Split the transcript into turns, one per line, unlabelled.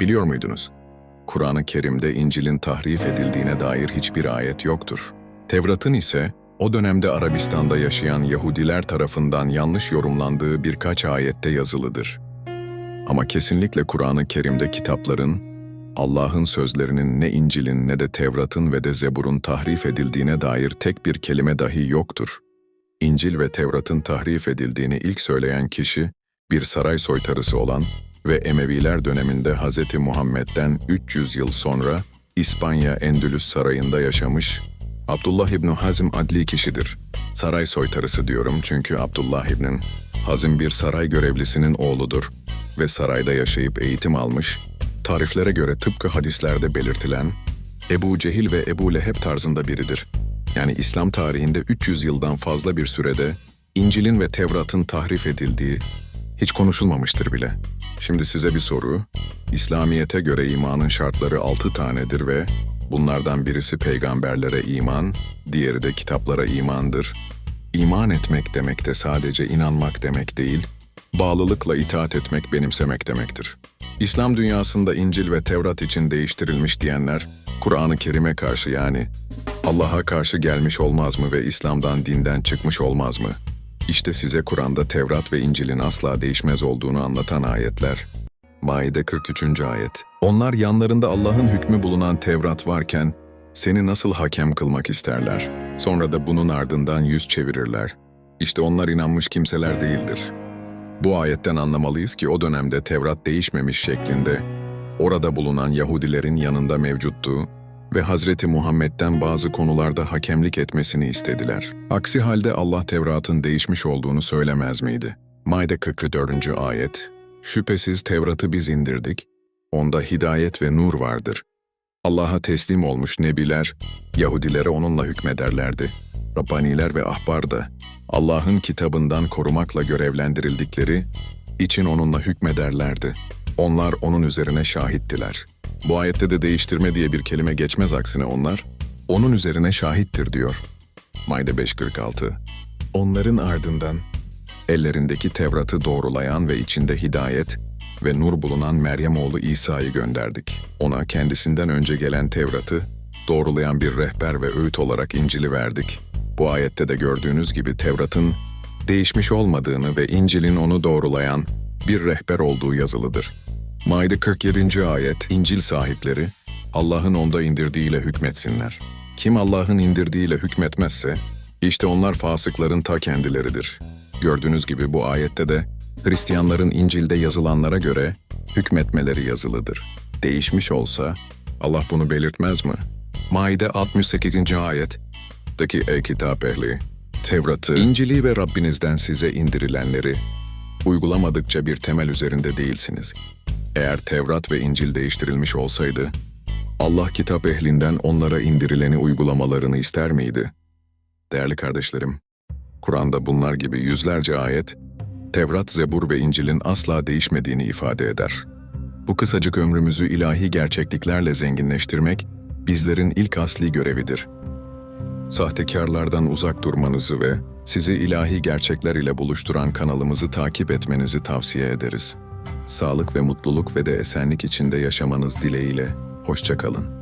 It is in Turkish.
Biliyor muydunuz? Kur'an-ı Kerim'de İncil'in tahrif edildiğine dair hiçbir ayet yoktur. Tevrat'ın ise o dönemde Arabistan'da yaşayan Yahudiler tarafından yanlış yorumlandığı birkaç ayette yazılıdır. Ama kesinlikle Kur'an-ı Kerim'de kitapların, Allah'ın sözlerinin ne İncil'in ne de Tevrat'ın ve de Zebur'un tahrif edildiğine dair tek bir kelime dahi yoktur. İncil ve Tevrat'ın tahrif edildiğini ilk söyleyen kişi, bir saray soytarısı olan ve Emeviler döneminde Hz. Muhammed'den 300 yıl sonra İspanya Endülüs Sarayı'nda yaşamış Abdullah İbni Hazm adli kişidir. Saray soytarısı diyorum çünkü Abdullah İbni Hazm bir saray görevlisinin oğludur ve sarayda yaşayıp eğitim almış, tariflere göre tıpkı hadislerde belirtilen Ebu Cehil ve Ebu Leheb tarzında biridir. Yani İslam tarihinde 300 yıldan fazla bir sürede İncil'in ve Tevrat'ın tahrif edildiği hiç konuşulmamıştır bile. Şimdi size bir soru. İslamiyete göre imanın şartları altı tanedir ve bunlardan birisi peygamberlere iman, diğeri de kitaplara imandır. İman etmek demek de sadece inanmak demek değil, bağlılıkla itaat etmek, benimsemek demektir. İslam dünyasında İncil ve Tevrat için değiştirilmiş diyenler, Kur'an-ı Kerim'e karşı yani Allah'a karşı gelmiş olmaz mı ve İslam'dan dinden çıkmış olmaz mı? İşte size Kur'an'da Tevrat ve İncil'in asla değişmez olduğunu anlatan ayetler. Maide 43. ayet. Onlar yanlarında Allah'ın hükmü bulunan Tevrat varken seni nasıl hakem kılmak isterler? Sonra da bunun ardından yüz çevirirler. İşte onlar inanmış kimseler değildir. Bu ayetten anlamalıyız ki o dönemde Tevrat değişmemiş şeklinde orada bulunan Yahudilerin yanında mevcuttu ve Hazreti Muhammed'den bazı konularda hakemlik etmesini istediler. Aksi halde Allah Tevrat'ın değişmiş olduğunu söylemez miydi? Maide 44. ayet Şüphesiz Tevrat'ı biz indirdik, onda hidayet ve nur vardır. Allah'a teslim olmuş nebiler, Yahudilere onunla hükmederlerdi. Rabbaniler ve ahbar da Allah'ın kitabından korumakla görevlendirildikleri için onunla hükmederlerdi. Onlar onun üzerine şahittiler. Bu ayette de değiştirme diye bir kelime geçmez aksine onlar, onun üzerine şahittir diyor. Mayde 546 Onların ardından ellerindeki Tevrat'ı doğrulayan ve içinde hidayet ve nur bulunan Meryem oğlu İsa'yı gönderdik. Ona kendisinden önce gelen Tevrat'ı doğrulayan bir rehber ve öğüt olarak İncil'i verdik. Bu ayette de gördüğünüz gibi Tevrat'ın değişmiş olmadığını ve İncil'in onu doğrulayan bir rehber olduğu yazılıdır. Maide 47. ayet İncil sahipleri Allah'ın onda indirdiğiyle hükmetsinler. Kim Allah'ın indirdiğiyle hükmetmezse işte onlar fasıkların ta kendileridir. Gördüğünüz gibi bu ayette de Hristiyanların İncil'de yazılanlara göre hükmetmeleri yazılıdır. Değişmiş olsa Allah bunu belirtmez mi? Maide 68. ayet Daki ey kitap ehli, Tevrat'ı, İncil'i ve Rabbinizden size indirilenleri uygulamadıkça bir temel üzerinde değilsiniz. Eğer Tevrat ve İncil değiştirilmiş olsaydı, Allah kitap ehlinden onlara indirileni uygulamalarını ister miydi? Değerli kardeşlerim, Kur'an'da bunlar gibi yüzlerce ayet, Tevrat, Zebur ve İncil'in asla değişmediğini ifade eder. Bu kısacık ömrümüzü ilahi gerçekliklerle zenginleştirmek, bizlerin ilk asli görevidir. Sahtekarlardan uzak durmanızı ve sizi ilahi gerçekler ile buluşturan kanalımızı takip etmenizi tavsiye ederiz. Sağlık ve mutluluk ve de esenlik içinde yaşamanız dileğiyle, hoşçakalın.